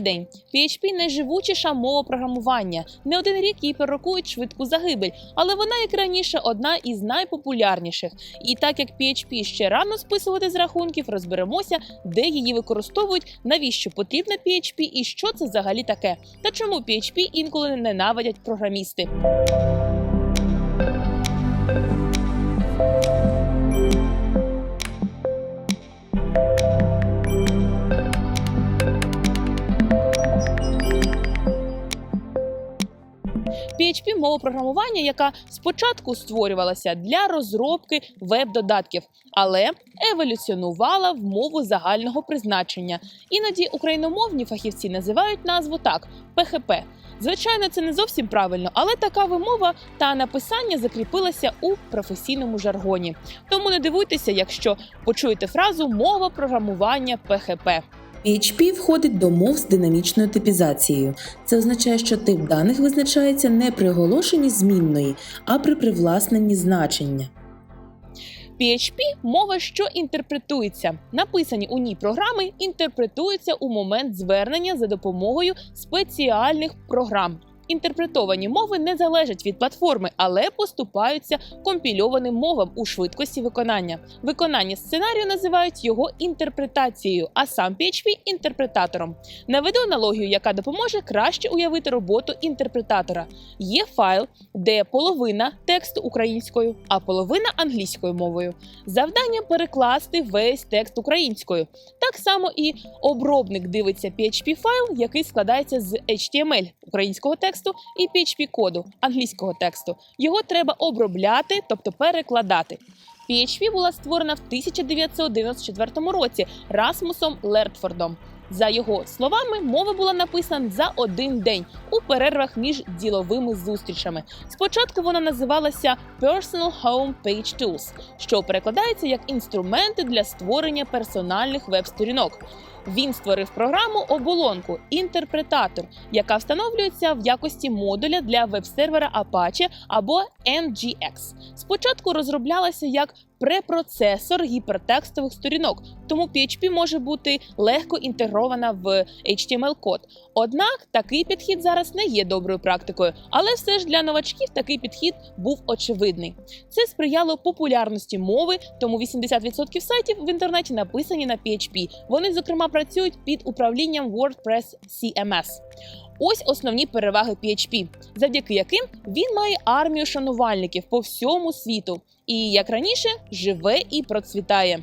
День. PHP – найживучіша мова програмування. Не один рік їй пророкують швидку загибель, але вона, як раніше, одна із найпопулярніших. І так як PHP ще рано списувати з рахунків, розберемося, де її використовують, навіщо потрібна PHP і що це взагалі таке, та чому PHP інколи ненавидять програмісти. PHP – мова програмування, яка спочатку створювалася для розробки веб-додатків, але еволюціонувала в мову загального призначення. Іноді україномовні фахівці називають назву так PHP. Звичайно, це не зовсім правильно, але така вимова та написання закріпилася у професійному жаргоні. Тому не дивуйтеся, якщо почуєте фразу мова програмування PHP. PHP входить до мов з динамічною типізацією. Це означає, що тип даних визначається не при оголошенні змінної, а при привласненні значення. PHP – мова, що інтерпретується. Написані у ній програми інтерпретуються у момент звернення за допомогою спеціальних програм. Інтерпретовані мови не залежать від платформи, але поступаються компільованим мовам у швидкості виконання. Виконання сценарію називають його інтерпретацією, а сам PHP – інтерпретатором. Наведу аналогію, яка допоможе краще уявити роботу інтерпретатора. Є файл, де половина тексту українською, а половина англійською мовою. Завдання перекласти весь текст українською. Так само і обробник дивиться PHP файл, який складається з HTML українського тексту і PHP коду англійського тексту. Його треба обробляти, тобто перекладати. PHP була створена в 1994 році Расмусом Лертфордом. За його словами, мова була написана за один день у перервах між діловими зустрічами. Спочатку вона називалася Personal Home Page Tools, що перекладається як інструменти для створення персональних веб-сторінок. Він створив програму оболонку інтерпретатор, яка встановлюється в якості модуля для веб-сервера Apache або NGX. Спочатку розроблялася як препроцесор гіпертекстових сторінок, тому PHP може бути легко інтегрована в HTML-код. Однак такий підхід зараз не є доброю практикою, але все ж для новачків такий підхід був очевидний. Це сприяло популярності мови, тому 80% сайтів в інтернеті написані на PHP. Вони, зокрема, працюють під управлінням WordPress CMS. Ось основні переваги PHP, завдяки яким він має армію шанувальників по всьому світу, і як раніше живе і процвітає.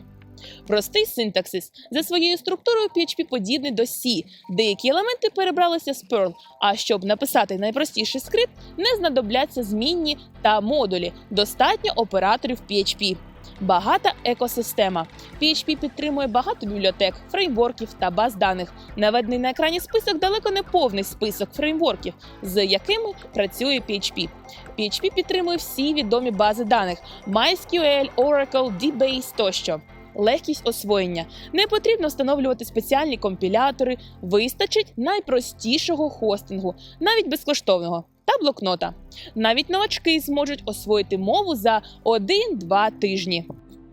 Простий синтаксис за своєю структурою PHP подібний до C. Деякі елементи перебралися з Perl, А щоб написати найпростіший скрипт, не знадобляться змінні та модулі. Достатньо операторів PHP. Багата екосистема. PHP підтримує багато бібліотек, фреймворків та баз даних. Наведений на екрані список далеко не повний список фреймворків, з якими працює PHP. PHP підтримує всі відомі бази даних: MySQL, Oracle, DBase тощо. Легкість освоєння не потрібно встановлювати спеціальні компілятори, вистачить найпростішого хостингу, навіть безкоштовного, та блокнота. Навіть новачки зможуть освоїти мову за 1-2 тижні.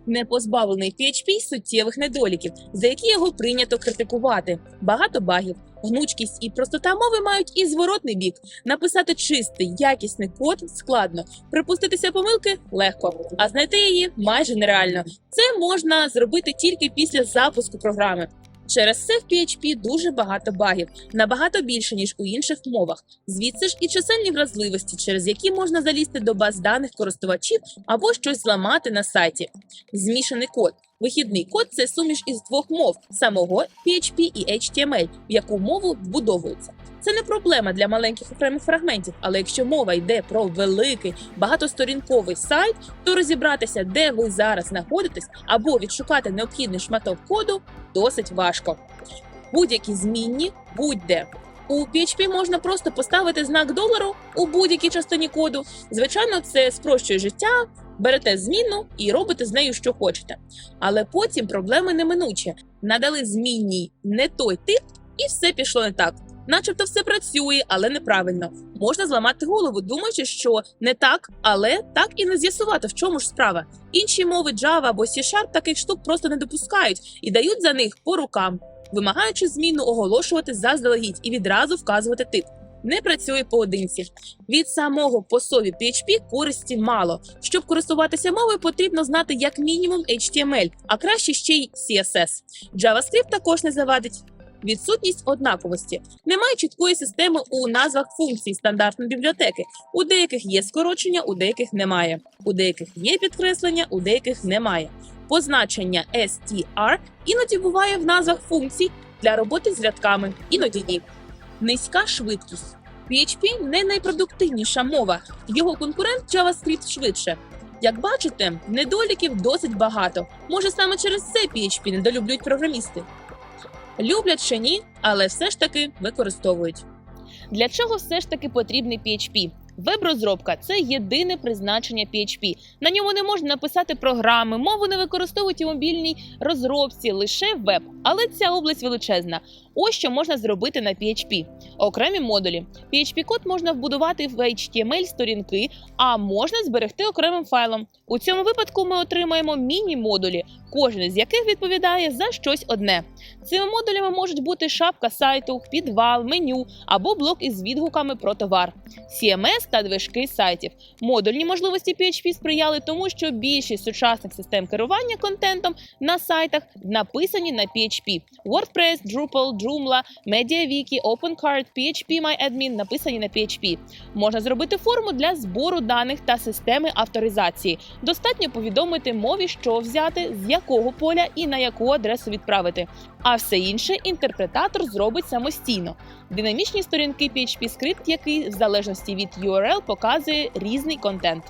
Не позбавлений PHP суттєвих недоліків, за які його прийнято критикувати. Багато багів, гнучкість і простота мови мають і зворотний бік. Написати чистий, якісний код складно, припуститися помилки легко, а знайти її майже нереально. Це можна зробити тільки після запуску програми. Через це в PHP дуже багато багів, набагато більше ніж у інших мовах. Звідси ж і чисельні вразливості, через які можна залізти до баз даних користувачів або щось зламати на сайті. Змішаний код. Вихідний код це суміш із двох мов самого PHP і HTML, в яку мову вбудовується. Це не проблема для маленьких окремих фрагментів, але якщо мова йде про великий багатосторінковий сайт, то розібратися, де ви зараз знаходитесь, або відшукати необхідний шматок коду досить важко. Будь-які змінні будь-де. У PHP можна просто поставити знак долару у будь-якій частині коду. Звичайно, це спрощує життя, берете зміну і робите з нею, що хочете. Але потім проблеми неминучі. Надали змінній не той тип, і все пішло не так. Начебто все працює, але неправильно. Можна зламати голову, думаючи, що не так, але так і не з'ясувати, в чому ж справа. Інші мови Java або C-Sharp таких штук просто не допускають і дають за них по рукам. Вимагаючи зміну оголошувати заздалегідь і відразу вказувати тип. Не працює поодинці. Від самого по собі PHP користі мало. Щоб користуватися мовою, потрібно знати як мінімум HTML, а краще ще й CSS. JavaScript також не завадить. Відсутність однаковості. Немає чіткої системи у назвах функцій стандартної бібліотеки. У деяких є скорочення, у деяких немає. У деяких є підкреслення, у деяких немає. Позначення str іноді буває в назвах функцій для роботи з рядками, іноді ні. Низька швидкість. PHP не найпродуктивніша мова. Його конкурент JavaScript швидше. Як бачите, недоліків досить багато. Може, саме через це PHP недолюблюють програмісти. Люблять чи ні, але все ж таки використовують. Для чого все ж таки потрібний PHP? Веб-розробка це єдине призначення PHP. На ньому не можна написати програми, мову не використовують у мобільній розробці, лише веб. Але ця область величезна. Ось що можна зробити на PHP. Окремі модулі. PHP-код можна вбудувати в HTML сторінки, а можна зберегти окремим файлом. У цьому випадку ми отримаємо міні-модулі, кожен з яких відповідає за щось одне. Цими модулями можуть бути шапка сайту, підвал, меню або блок із відгуками про товар. CMS та движки сайтів. Модульні можливості PHP сприяли тому, що більшість сучасних систем керування контентом на сайтах написані на PHP. WordPress, Drupal, Joomla, MediaWiki, OpenCard, PHP MyAdmin написані на PHP. Можна зробити форму для збору даних та системи авторизації. Достатньо повідомити мові, що взяти, з якого поля і на яку адресу відправити. А все інше інтерпретатор зробить самостійно. Динамічні сторінки PHP скрипт, який в залежності від URL показує різний контент.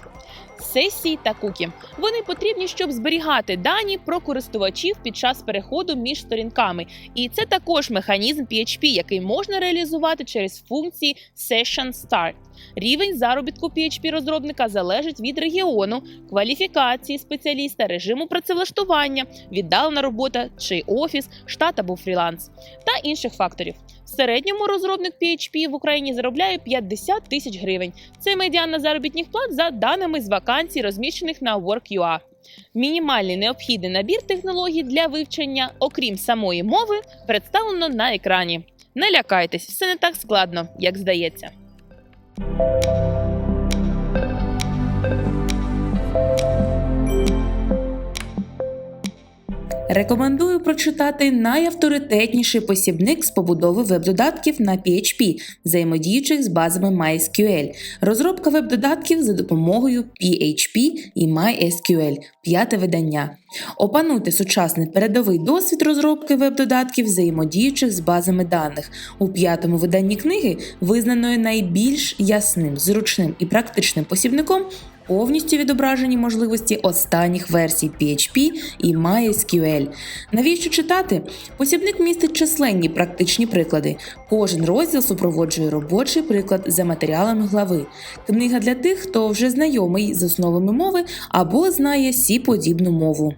Сесії та кукі. Вони потрібні, щоб зберігати дані про користувачів під час переходу між сторінками. І це також механізм PHP, який можна реалізувати через функції Session Start. Рівень заробітку PHP розробника залежить від регіону, кваліфікації спеціаліста, режиму працевлаштування, віддалена робота чи офіс, штат або фріланс та інших факторів. В середньому розробник PHP в Україні заробляє 50 тисяч гривень. Це медіана заробітних плат за даними з вакансій, розміщених на Work.ua. Мінімальний необхідний набір технологій для вивчення, окрім самої мови, представлено на екрані. Не лякайтесь, все не так складно, як здається. Música Рекомендую прочитати найавторитетніший посібник з побудови веб-додатків на PHP, взаємодіючих з базами MySQL, розробка веб-додатків за допомогою PHP і MySQL, п'яте видання. Опануйте сучасний передовий досвід розробки веб-додатків, взаємодіючих з базами даних. У п'ятому виданні книги, визнаної найбільш ясним, зручним і практичним посібником, повністю відображені можливості останніх версій PHP і MySQL. Навіщо читати? Посібник містить численні практичні приклади. Кожен розділ супроводжує робочий приклад за матеріалами глави. Книга для тих, хто вже знайомий з основами мови або знає сі подібну мову.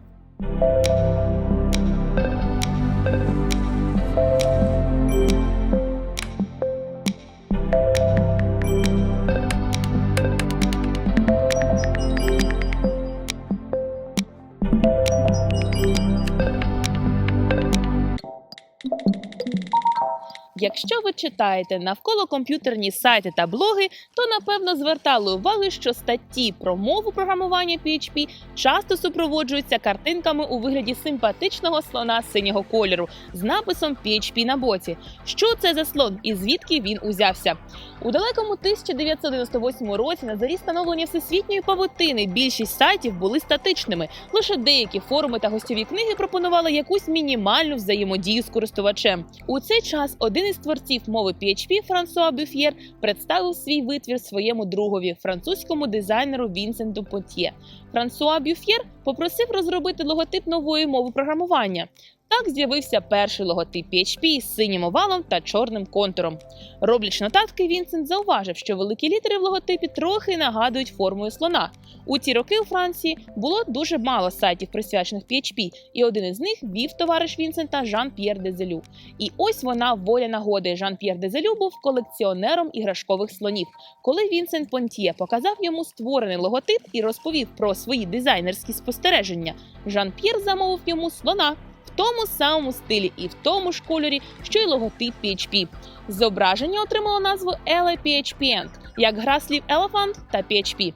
Якщо ви читаєте навколо комп'ютерні сайти та блоги, то напевно звертали увагу, що статті про мову програмування PHP часто супроводжуються картинками у вигляді симпатичного слона синього кольору з написом PHP на боці. Що це за слон і звідки він узявся? У далекому 1998 році на зарі становлення всесвітньої павутини більшість сайтів були статичними. Лише деякі форуми та гостьові книги пропонували якусь мінімальну взаємодію з користувачем. У цей час один із творців мови PHP Франсуа Бюф'єр представив свій витвір своєму другові, французькому дизайнеру Вінсенту Потьє. Франсуа Бюф'єр попросив розробити логотип нової мови програмування. Так з'явився перший логотип PHP із синім овалом та чорним контуром. Роблячи нотатки, Вінсент зауважив, що великі літери в логотипі трохи нагадують формою слона. У ті роки у Франції було дуже мало сайтів, присвячених PHP, і один із них вів товариш Вінсента Жан-П'єр Дезелю. І ось вона воля нагоди. Жан-П'єр Дезелю був колекціонером іграшкових слонів. Коли Вінсент Понтьє показав йому створений логотип і розповів про свої дизайнерські спостереження, Жан-П'єр замовив йому слона. В тому самому стилі і в тому ж кольорі, що й логотип PHP. Зображення отримало назву Ele PHP як гра слів Elephant та PHP.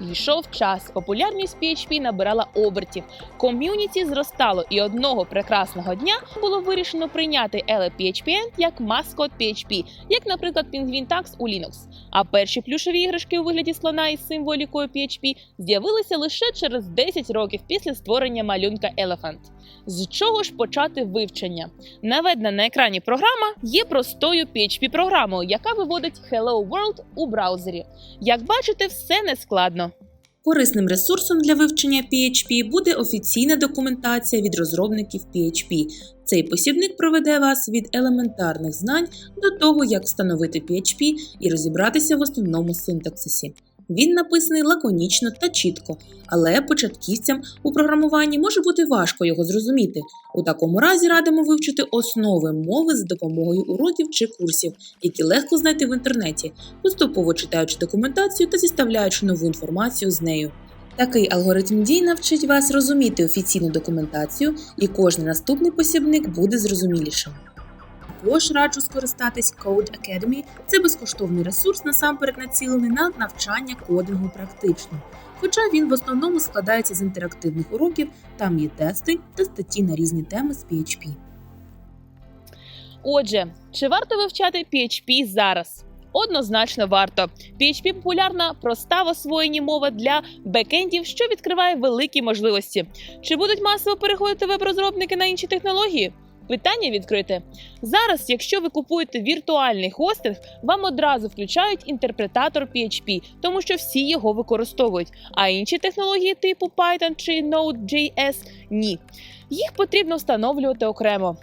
Йшов час, популярність PHP набирала обертів. Ком'юніті зростало, і одного прекрасного дня було вирішено прийняти Ella PHP як маскот PHP, як, наприклад, Penguin Tax у Linux. А перші плюшові іграшки у вигляді слона із символікою PHP з'явилися лише через 10 років після створення малюнка Elephant. З чого ж почати вивчення? Наведена на екрані програма є простою PHP-програмою, яка виводить Hello World у браузері. Як бачите, все не складно. Корисним ресурсом для вивчення PHP буде офіційна документація від розробників PHP. Цей посібник проведе вас від елементарних знань до того, як встановити PHP і розібратися в основному синтаксисі. Він написаний лаконічно та чітко, але початківцям у програмуванні може бути важко його зрозуміти. У такому разі радимо вивчити основи мови за допомогою уроків чи курсів, які легко знайти в інтернеті, поступово читаючи документацію та зіставляючи нову інформацію з нею. Такий алгоритм дій навчить вас розуміти офіційну документацію, і кожний наступний посібник буде зрозумілішим. Також раджу скористатись Code Academy. Це безкоштовний ресурс, насамперед націлений на навчання кодингу практично. Хоча він в основному складається з інтерактивних уроків, там є тести та статті на різні теми з PHP. Отже, чи варто вивчати PHP зараз? Однозначно варто. PHP популярна, проста в освоєнні мова для бекендів, що відкриває великі можливості. Чи будуть масово переходити веб-розробники на інші технології? Питання відкрите. Зараз, якщо ви купуєте віртуальний хостинг, вам одразу включають інтерпретатор PHP, тому що всі його використовують. А інші технології типу Python чи Node.js – ні. Їх потрібно встановлювати окремо.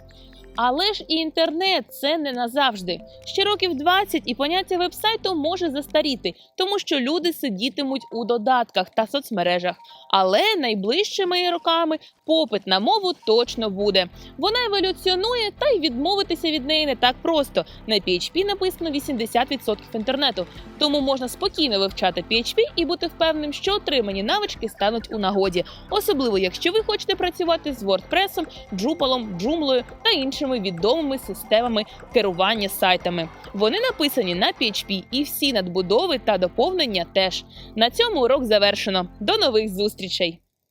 Але ж і інтернет це не назавжди. Ще років 20 і поняття вебсайту може застаріти, тому що люди сидітимуть у додатках та соцмережах. Але найближчими роками попит на мову точно буде. Вона еволюціонує, та й відмовитися від неї не так просто. На PHP написано 80% інтернету, тому можна спокійно вивчати PHP і бути впевненим, що отримані навички стануть у нагоді, особливо якщо ви хочете працювати з WordPress, Drupal, Joomla та іншими відомими системами керування сайтами. Вони написані на PHP і всі надбудови та доповнення теж. На цьому урок завершено. До нових зустрічей!